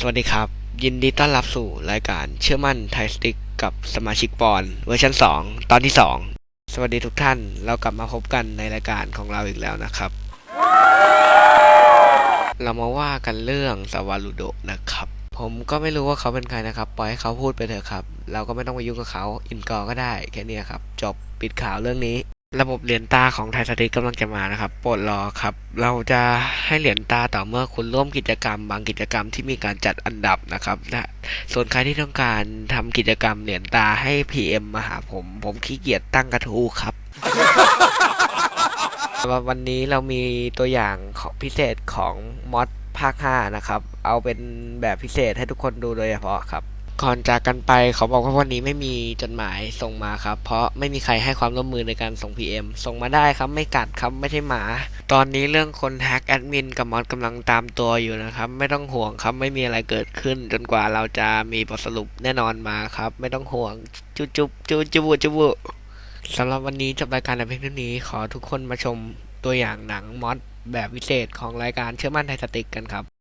สวัสดีครับ ยินดีต้อนรับสู่รายการเชื่อมั่นไทยสติกกับสมาชิกปอนเวอร์ชัน2 ตอนที่ 2 สวัสดีทุกท่าน เรากลับมาพบกันในรายการของเราอีกแล้วนะครับ เรามาว่ากันเรื่องสวารุโดนะครับ ผมก็ไม่รู้ว่าเขาเป็นใครนะครับ ปล่อยให้เขาพูดไปเถอะครับ เราก็ไม่ต้องไปยุ่งกับเขา อินกอร์ก็ได้แค่นี้ครับ จบปิดข่าวเรื่องนี้ ระบบเหรียญตาของไทยสติกกำลังจะมานะครับ โปรดรอครับ เราจะให้เหรียญตาต่อเมื่อคุณร่วมกิจกรรม บางกิจกรรมที่มีการจัดอันดับนะครับและส่วนใครที่ต้องการทำกิจกรรมเหรียญตาให้ PM มาหาผม ผมขี้เกียจตั้งกระทู้ครับ วันนี้เรามีตัวอย่างของพิเศษของมอดภาค 5 นะครับ เอาเป็นแบบพิเศษให้ทุกคนดูโดยเฉพาะครับ ก่อนจากกันไปเขาบอกว่าวันนี้ไม่มีจดหมายส่งมาครับ เพราะไม่มีใครให้ความร่วมมือในการส่ง PM ส่งมาได้ครับไม่กัดครับไม่ใช่หมา ตอนนี้เรื่องคนแฮกแอดมินกับมอดกำลังตามตัวอยู่นะครับ ไม่ต้องห่วงครับไม่มีอะไรเกิดขึ้น จนกว่าเราจะมีบทสรุปแน่นอนมาครับ ไม่ต้องห่วง จุ๊บจุ๊บจุ๊บจุ๊บจุ๊บสำหรับวันนี้จบรายการแต่เพียงเท่านี้ขอทุกคนมาชมตัวอย่างหนังมอดแบบพิเศษของรายการเชื่อมั่นไทยสติกกันครับ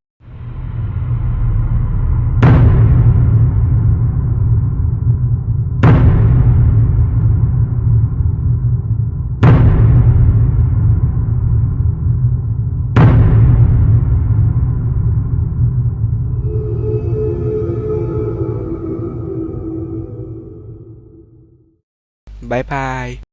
บายบาย